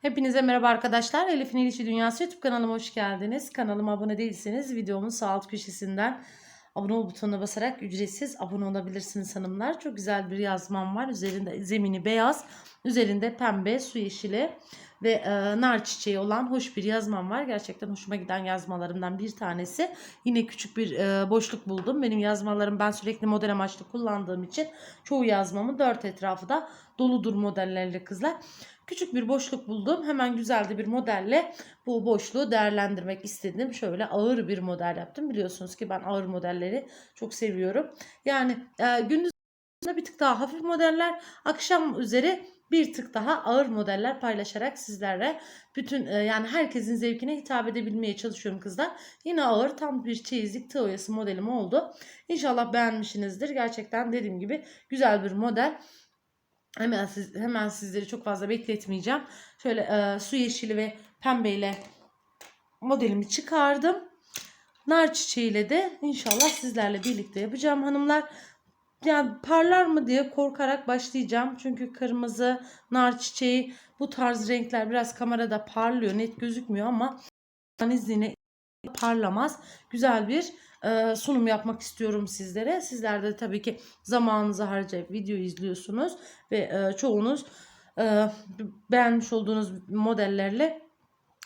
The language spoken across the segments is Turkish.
Hepinize merhaba arkadaşlar. Elif'in İlişki Dünyası YouTube kanalıma hoş geldiniz. Kanalıma abone değilseniz videomun sağ alt köşesinden abone ol butonuna basarak ücretsiz abone olabilirsiniz hanımlar. Çok güzel bir yazmam var. Üzerinde zemini beyaz, üzerinde pembe, su yeşili ve e, nar çiçeği olan hoş bir yazmam var. Gerçekten hoşuma giden yazmalarımdan bir tanesi. Yine küçük bir e, boşluk buldum. Benim yazmalarım ben sürekli model amaçlı kullandığım için çoğu yazmamın dört etrafı da doludur modellerle kızlar. Küçük bir boşluk buldum. Hemen güzel de bir modelle bu boşluğu değerlendirmek istedim. Şöyle ağır bir model yaptım. Biliyorsunuz ki ben ağır modelleri çok seviyorum. Yani e, gündüz bir tık daha hafif modeller, akşam üzeri bir tık daha ağır modeller paylaşarak sizlerle bütün e, yani herkesin zevkine hitap edebilmeye çalışıyorum kızlar. Yine ağır tam bir çeyizlik tığ oyası modelim oldu. İnşallah beğenmişsinizdir. Gerçekten dediğim gibi güzel bir model. Hemen siz, hemen sizleri çok fazla bekletmeyeceğim. Şöyle e, su yeşili ve pembeyle modelimi çıkardım. Nar çiçeğiyle de inşallah sizlerle birlikte yapacağım hanımlar. Yani parlar mı diye korkarak başlayacağım. Çünkü kırmızı, nar çiçeği bu tarz renkler biraz kamerada parlıyor. Net gözükmüyor ama izniyle parlamaz. Güzel bir e, sunum yapmak istiyorum sizlere. Sizler de tabii ki zamanınızı harcayıp video izliyorsunuz ve e, çoğunuz e, beğenmiş olduğunuz modellerle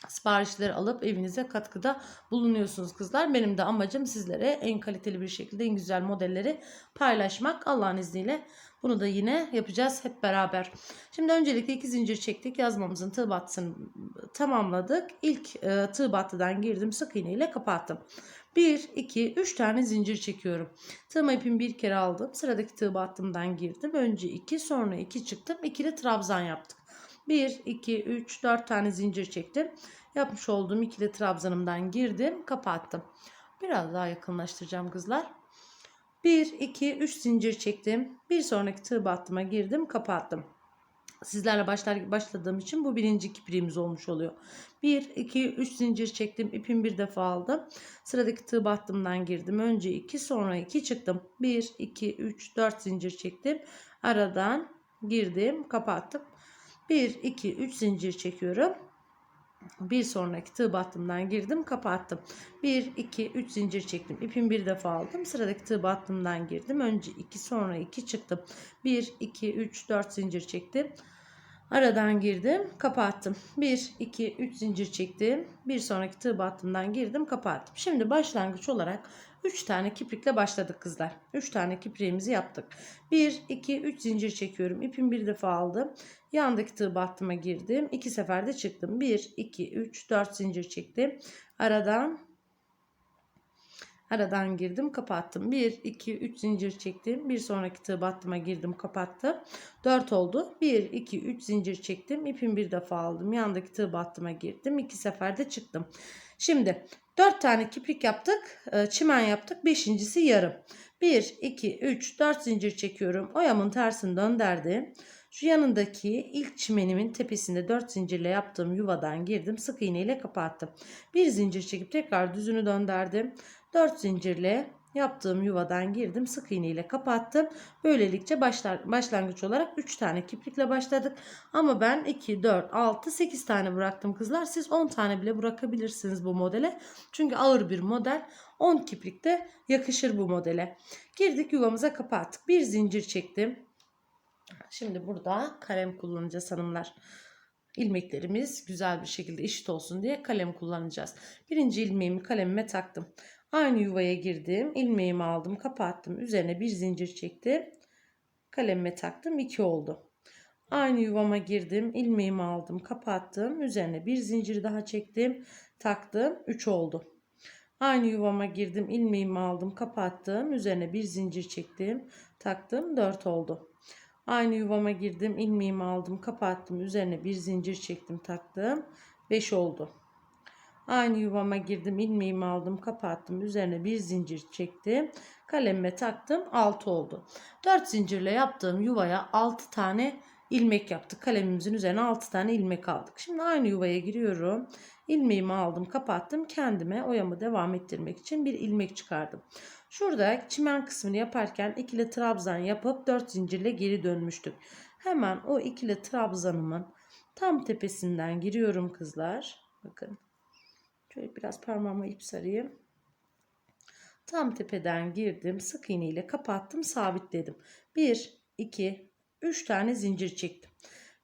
siparişleri alıp evinize katkıda bulunuyorsunuz kızlar. Benim de amacım sizlere en kaliteli bir şekilde en güzel modelleri paylaşmak. Allah'ın izniyle bunu da yine yapacağız hep beraber. Şimdi öncelikle iki zincir çektik. Yazmamızın tığ battısını tamamladık. İlk e, tığ battıdan girdim. Sık iğne ile kapattım. 1, 2, 3 tane zincir çekiyorum. Tığıma ipimi bir kere aldım. Sıradaki tığ battımdan girdim. Önce 2 sonra 2 çıktım. İkili trabzan yaptık. 1, 2, 3, 4 tane zincir çektim. Yapmış olduğum ikili trabzanımdan girdim. Kapattım. Biraz daha yakınlaştıracağım kızlar. 1, 2, 3 zincir çektim. Bir sonraki tığ battıma girdim. Kapattım. Sizlerle başlar başladığım için bu birinci kipriğimiz olmuş oluyor. 1, 2, 3 zincir çektim. ipimi bir defa aldım. Sıradaki tığ battımdan girdim. Önce 2 sonra 2 çıktım. 1, 2, 3, 4 zincir çektim. Aradan girdim. Kapattım. 1, 2, 3 zincir çekiyorum. Bir sonraki tığ battımdan girdim kapattım. 1, 2, 3 zincir çektim. İpimi bir defa aldım. Sıradaki tığ battımdan girdim. Önce 2 sonra 2 çıktım. 1, 2, 3, 4 zincir çektim. Aradan girdim kapattım. 1, 2, 3 zincir çektim. Bir sonraki tığ battımdan girdim kapattım. Şimdi başlangıç olarak 3 tane kiprikle başladık kızlar. 3 tane kipriğimizi yaptık. 1, 2, 3 zincir çekiyorum. İpimi bir defa aldım. Yandaki tığ battıma girdim. 2 seferde çıktım. 1, 2, 3, 4 zincir çektim. Aradan Aradan girdim kapattım. 1, 2, 3 zincir çektim. Bir sonraki tığ battıma girdim kapattım. 4 oldu. 1, 2, 3 zincir çektim. İpimi bir defa aldım. Yandaki tığ battıma girdim. 2 seferde çıktım. Şimdi 4 tane kiprik yaptık. e, Çimen yaptık. Beşincisi yarım. 1, 2, 3, 4 zincir çekiyorum. Oyamın tersini döndürdüm. Şu yanındaki ilk çimenimin tepesinde 4 zincirle yaptığım yuvadan girdim. Sık iğne ile kapattım. Bir zincir çekip tekrar düzünü döndürdüm. 4 zincirle yaptığım yuvadan girdim. Sık iğne ile kapattım. Böylelikle başlar, başlangıç olarak 3 tane kiprikle başladık. Ama ben 2, 4, 6, 8 tane bıraktım kızlar. Siz 10 tane bile bırakabilirsiniz bu modele. Çünkü ağır bir model. 10 kiprik de yakışır bu modele. Girdik yuvamıza kapattık. Bir zincir çektim. Şimdi burada kalem kullanacağız hanımlar. İlmeklerimiz güzel bir şekilde eşit olsun diye kalem kullanacağız. Birinci ilmeğimi kalemime taktım. Aynı yuvaya girdim. ilmeğimi aldım, kapattım. Üzerine bir zincir çektim. Kalemime taktım. 2 oldu. Aynı yuvama girdim. ilmeğimi aldım, kapattım. Üzerine bir zincir daha çektim. Taktım. 3 oldu. Aynı yuvama girdim. ilmeğimi aldım, kapattım. Üzerine bir zincir çektim. Taktım. 4 oldu. Aynı yuvama girdim. ilmeğimi aldım, kapattım. Üzerine bir zincir çektim, taktım. 5 oldu. Aynı yuvama girdim, ilmeğimi aldım, kapattım. Üzerine bir zincir çektim. Kalemime taktım. 6 oldu. 4 zincirle yaptığım yuvaya 6 tane ilmek yaptık. Kalemimizin üzerine 6 tane ilmek aldık. Şimdi aynı yuvaya giriyorum. İlmeğimi aldım, kapattım. Kendime oyamı devam ettirmek için bir ilmek çıkardım. Şurada çimen kısmını yaparken ikili trabzan yapıp 4 zincirle geri dönmüştük. Hemen o ikili trabzanımın Tam tepesinden giriyorum kızlar. Bakın. Şöyle biraz parmağıma ip sarayım. Tam tepeden girdim. Sık iğne ile kapattım. Sabitledim. 1, 2, 3 tane zincir çektim.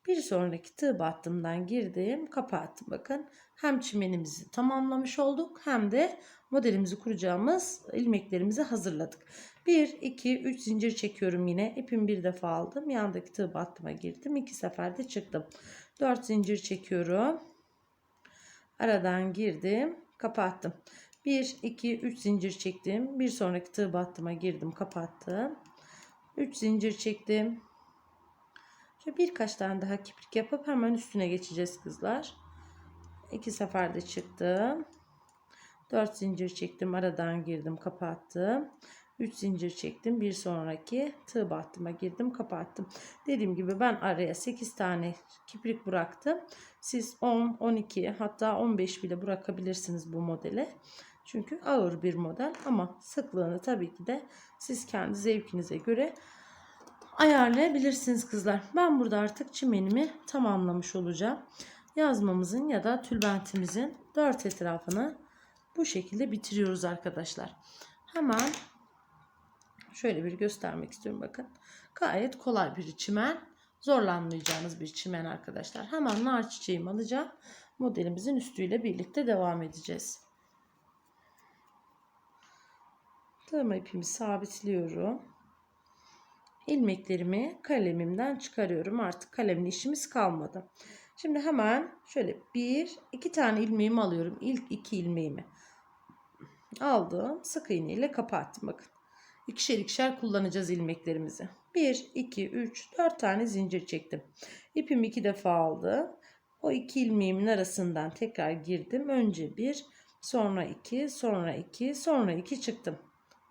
Bir sonraki tığ battımdan girdim. Kapattım. Bakın hem çimenimizi tamamlamış olduk hem de modelimizi kuracağımız ilmeklerimizi hazırladık. 1, 2, 3 zincir çekiyorum yine. İpimi bir defa aldım. Yandaki tığ battıma girdim. 2 seferde çıktım. 4 zincir çekiyorum. Aradan girdim. Kapattım. 1, 2, 3 zincir çektim. Bir sonraki tığ battıma girdim. Kapattım. 3 zincir çektim. Şöyle birkaç tane daha kiprik yapıp hemen üstüne geçeceğiz kızlar. 2 seferde çıktım. 4 zincir çektim. Aradan girdim. Kapattım. 3 zincir çektim. Bir sonraki tığ battıma girdim. Kapattım. Dediğim gibi ben araya 8 tane kiprik bıraktım. Siz 10, 12 hatta 15 bile bırakabilirsiniz bu modele. Çünkü ağır bir model ama sıklığını tabii ki de siz kendi zevkinize göre ayarlayabilirsiniz kızlar. Ben burada artık çimenimi tamamlamış olacağım. Yazmamızın ya da tülbentimizin dört etrafını bu şekilde bitiriyoruz arkadaşlar. Hemen şöyle bir göstermek istiyorum bakın. Gayet kolay bir çimen. Zorlanmayacağınız bir çimen arkadaşlar. Hemen nar çiçeğimi alacağım. Modelimizin üstüyle birlikte devam edeceğiz. Tığma ipimi sabitliyorum. İlmeklerimi kalemimden çıkarıyorum. Artık kalemle işimiz kalmadı. Şimdi hemen şöyle bir, iki tane ilmeğimi alıyorum. İlk iki ilmeğimi aldım. Sık iğne ile kapattım. Bakın. İkişer ikişer kullanacağız ilmeklerimizi. 1, 2, 3, 4 tane zincir çektim. İpimi iki defa aldım. O iki ilmeğimin arasından tekrar girdim. Önce bir, sonra iki, sonra iki, sonra iki çıktım.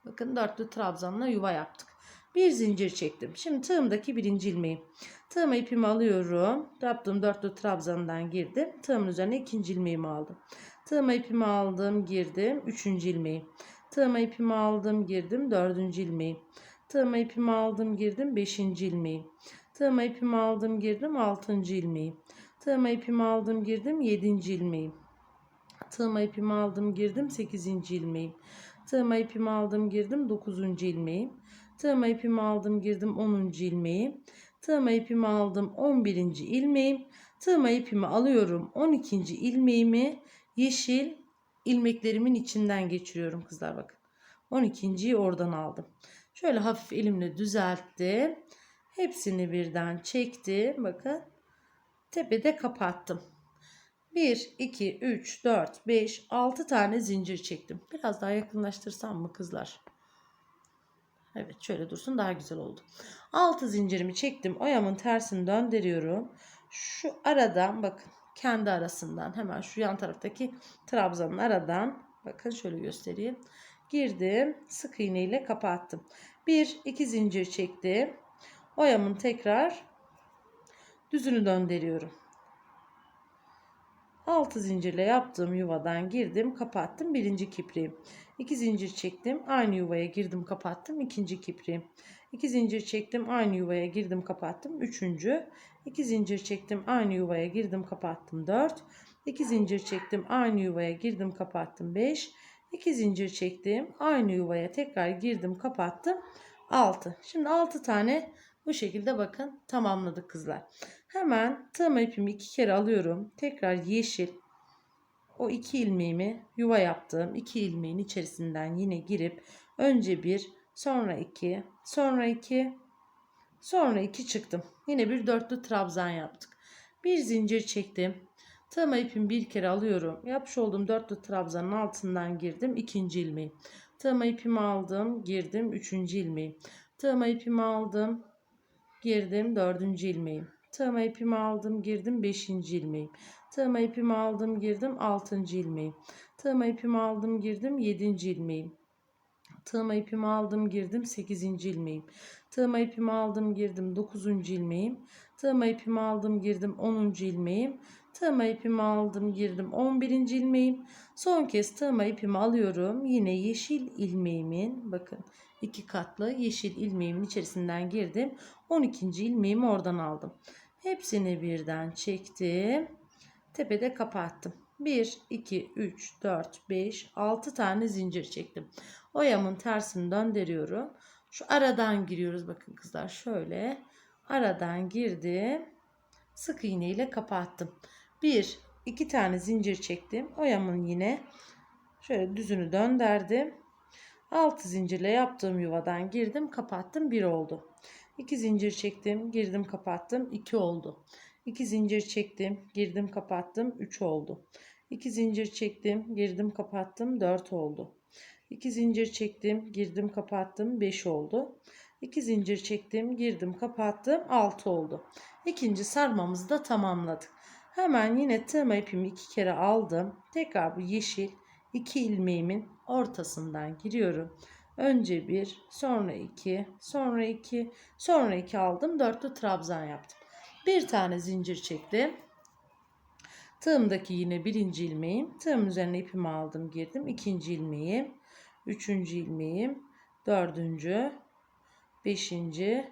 Bakın dörtlü trabzanla yuva yaptık. Bir zincir çektim. Şimdi tığımdaki birinci ilmeği. Tığıma ipimi alıyorum. Yaptığım dörtlü trabzandan girdim. Tığımın üzerine ikinci ilmeğimi aldım. Tığıma ipimi aldım, girdim. Üçüncü ilmeği. Tığıma ipimi aldım, girdim. Dördüncü ilmeği. Tığıma ipimi aldım, girdim. Beşinci ilmeği. Tığıma ipimi aldım, girdim. Altıncı ilmeği. Tığıma ipimi aldım, girdim. Yedinci ilmeği. Tığıma ipimi aldım, girdim. Sekizinci ilmeği. Tığıma ipimi aldım, girdim. Dokuzuncu ilmeği. Tığıma ipimi aldım, girdim. Onuncu ilmeği. Tığıma ipimi aldım. On birinci ilmeğim. Tığıma ipimi alıyorum. On ikinci ilmeğimi yeşil ilmeklerimin içinden geçiriyorum kızlar bakın. 12.yi oradan aldım. Şöyle hafif elimle düzelttim. Hepsini birden çektim. Bakın. Tepede kapattım. 1, 2, 3, 4, 5, 6 tane zincir çektim. Biraz daha yakınlaştırsam mı kızlar? Evet şöyle dursun daha güzel oldu. 6 zincirimi çektim. Oyamın tersini döndürüyorum. Şu aradan bakın kendi arasından hemen şu yan taraftaki trabzanın aradan bakın şöyle göstereyim. Girdim. Sık iğne ile kapattım. 1 2 zincir çektim. Oyamın tekrar düzünü döndürüyorum. 6 zincirle yaptığım yuvadan girdim, kapattım. Birinci kipriğim. 2 zincir çektim. Aynı yuvaya girdim, kapattım. ikinci kipriğim. 2 zincir çektim. Aynı yuvaya girdim, kapattım. Üçüncü. 2 zincir çektim. Aynı yuvaya girdim, kapattım. 4. 2 zincir çektim. Aynı yuvaya girdim, kapattım. 5. 2 zincir çektim. Aynı yuvaya tekrar girdim, kapattım. 6. Şimdi 6 tane bu şekilde bakın tamamladık kızlar. Hemen tığma ipimi iki kere alıyorum. Tekrar yeşil o iki ilmeğimi yuva yaptığım iki ilmeğin içerisinden yine girip önce bir sonra iki sonra iki sonra iki çıktım. Yine bir dörtlü trabzan yaptık. Bir zincir çektim. Tığma ipimi bir kere alıyorum. Yapmış olduğum dörtlü trabzanın altından girdim. ikinci ilmeği. Tığma ipimi aldım. Girdim. Üçüncü ilmeği. Tığma ipimi aldım. Girdim. Dördüncü ilmeği. Tığma ipimi aldım. Girdim. Beşinci ilmeği. Tığma ipimi aldım. Girdim. Altıncı ilmeği. Tığma ipimi aldım. Girdim. Yedinci ilmeği. Tığma ipimi aldım. Girdim. Sekizinci ilmeğim. Tığma ipimi aldım. Girdim. Dokuzuncu ilmeğim. Tığma ipimi aldım. Girdim. Onuncu ilmeğim. Tığma ipimi aldım girdim 11. ilmeğim. Son kez tığma ipimi alıyorum. Yine yeşil ilmeğimin bakın iki katlı yeşil ilmeğimin içerisinden girdim. 12. ilmeğimi oradan aldım. Hepsini birden çektim. Tepede kapattım. 1, 2, 3, 4, 5, 6 tane zincir çektim. Oyamın tersini döndürüyorum. Şu aradan giriyoruz bakın kızlar şöyle. Aradan girdim. Sık iğne ile kapattım. 1, 2 tane zincir çektim. Oyamın yine şöyle düzünü döndürdüm. 6 zincirle yaptığım yuvadan girdim, kapattım. 1 oldu. 2 zincir çektim, girdim, kapattım. 2 oldu. 2 zincir çektim, girdim, kapattım. 3 oldu. 2 zincir çektim, girdim, kapattım. 4 oldu. 2 zincir çektim, girdim, kapattım. 5 oldu. 2 zincir çektim, girdim, kapattım. 6 oldu. İkinci sarmamızı da tamamladık. Hemen yine tığma ipimi iki kere aldım. Tekrar bu yeşil iki ilmeğimin ortasından giriyorum. Önce bir, sonra iki, sonra iki, sonra iki aldım. Dörtlü trabzan yaptım. Bir tane zincir çektim. Tığımdaki yine birinci ilmeğim. Tığım üzerine ipimi aldım, girdim. İkinci ilmeğim, üçüncü ilmeğim, dördüncü, beşinci,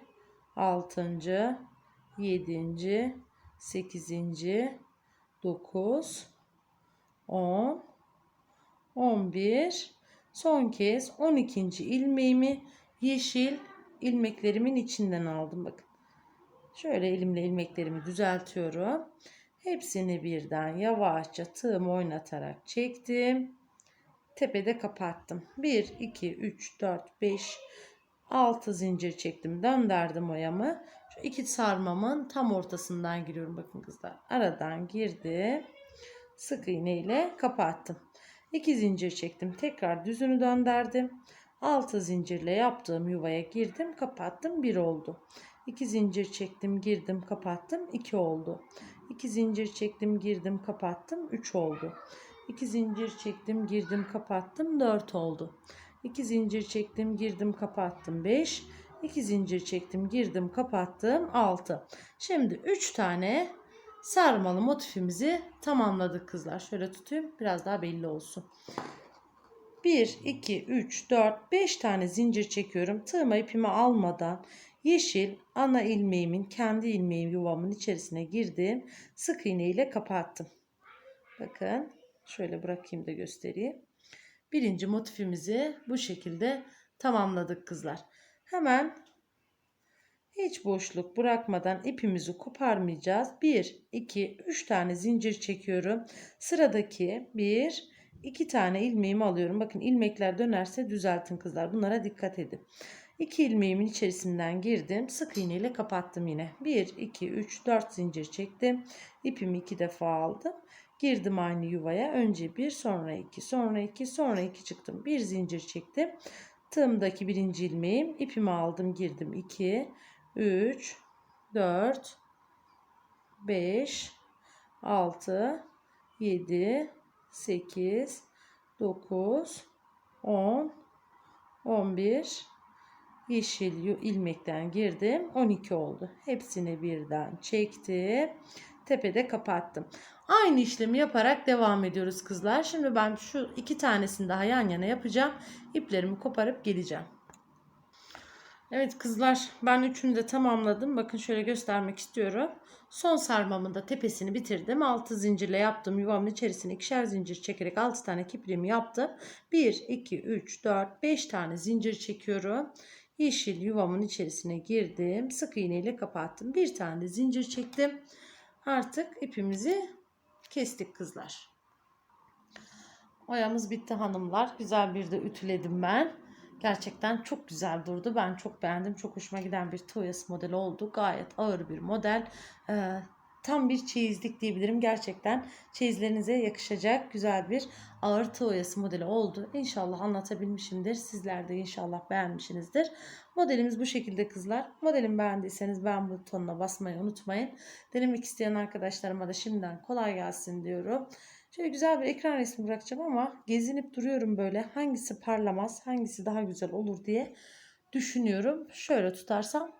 altıncı, yedinci, sekizinci, dokuz, on, on bir, son kez on ikinci ilmeğimi yeşil ilmeklerimin içinden aldım. Bakın. Şöyle elimle ilmeklerimi düzeltiyorum. Hepsini birden yavaşça tığımı oynatarak çektim. Tepede kapattım. 1, 2, 3, 4, 5, 6 zincir çektim. Döndürdüm oyamı. Şu iki sarmamın tam ortasından giriyorum. Bakın kızlar. Aradan girdim. Sık iğne ile kapattım. 2 zincir çektim. Tekrar düzünü döndürdüm. 6 zincirle yaptığım yuvaya girdim. Kapattım. 1 oldu. 2 zincir çektim. Girdim. Kapattım. 2 oldu. 2 zincir çektim. Girdim. Kapattım. 3 oldu. 2 zincir çektim. Girdim. Kapattım. 4 oldu. 2 zincir çektim, girdim, kapattım 5. 2 zincir çektim, girdim, kapattım 6. Şimdi 3 tane sarmalı motifimizi tamamladık kızlar. Şöyle tutayım biraz daha belli olsun. 1, 2, 3, 4, 5 tane zincir çekiyorum. Tığıma ipimi almadan yeşil ana ilmeğimin kendi ilmeğim yuvamın içerisine girdim. Sık iğne ile kapattım. Bakın şöyle bırakayım da göstereyim. Birinci motifimizi bu şekilde tamamladık kızlar. Hemen hiç boşluk bırakmadan ipimizi koparmayacağız. 1, 2, 3 tane zincir çekiyorum. Sıradaki 1, 2 tane ilmeğimi alıyorum. Bakın ilmekler dönerse düzeltin kızlar. Bunlara dikkat edin. 2 ilmeğimin içerisinden girdim. Sık iğne ile kapattım yine. 1, 2, 3, 4 zincir çektim. İpimi 2 defa aldım. Girdim aynı yuvaya. Önce bir, sonra iki, sonra iki, sonra iki çıktım. Bir zincir çektim. Tığımdaki birinci ilmeğim. ipimi aldım, girdim. 2, 3, 4, 5, 6, 7, 8, 9, 10, 11, yeşil ilmekten girdim. 12 oldu. Hepsini birden çektim. Tepede kapattım. Aynı işlemi yaparak devam ediyoruz kızlar. Şimdi ben şu iki tanesini daha yan yana yapacağım. İplerimi koparıp geleceğim. Evet kızlar ben üçünü de tamamladım. Bakın şöyle göstermek istiyorum. Son sarmamın da tepesini bitirdim. 6 zincirle yaptım. Yuvamın içerisine ikişer zincir çekerek 6 tane kipriğimi yaptım. 1, 2, 3, 4, 5 tane zincir çekiyorum. Yeşil yuvamın içerisine girdim. Sık iğne ile kapattım. Bir tane de zincir çektim. Artık ipimizi kestik kızlar. Oyamız bitti hanımlar. Güzel bir de ütüledim ben. Gerçekten çok güzel durdu. Ben çok beğendim. Çok hoşuma giden bir toyası modeli oldu. Gayet ağır bir model. Ee, tam bir çeyizlik diyebilirim. Gerçekten çeyizlerinize yakışacak güzel bir ağır tığ modeli oldu. İnşallah anlatabilmişimdir. Sizler de inşallah beğenmişsinizdir. Modelimiz bu şekilde kızlar. Modelimi beğendiyseniz beğen butonuna basmayı unutmayın. Denemek isteyen arkadaşlarıma da şimdiden kolay gelsin diyorum. Şöyle güzel bir ekran resmi bırakacağım ama gezinip duruyorum böyle. Hangisi parlamaz, hangisi daha güzel olur diye düşünüyorum. Şöyle tutarsam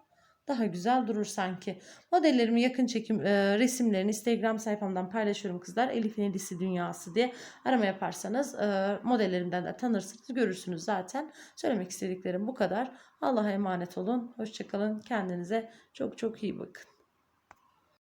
daha güzel durur sanki. Modellerimi yakın çekim e, resimlerini Instagram sayfamdan paylaşıyorum kızlar. Elif'in Edisi Dünyası diye arama yaparsanız e, modellerimden de tanırsınız. Görürsünüz zaten. Söylemek istediklerim bu kadar. Allah'a emanet olun. Hoşçakalın. Kendinize çok çok iyi bakın.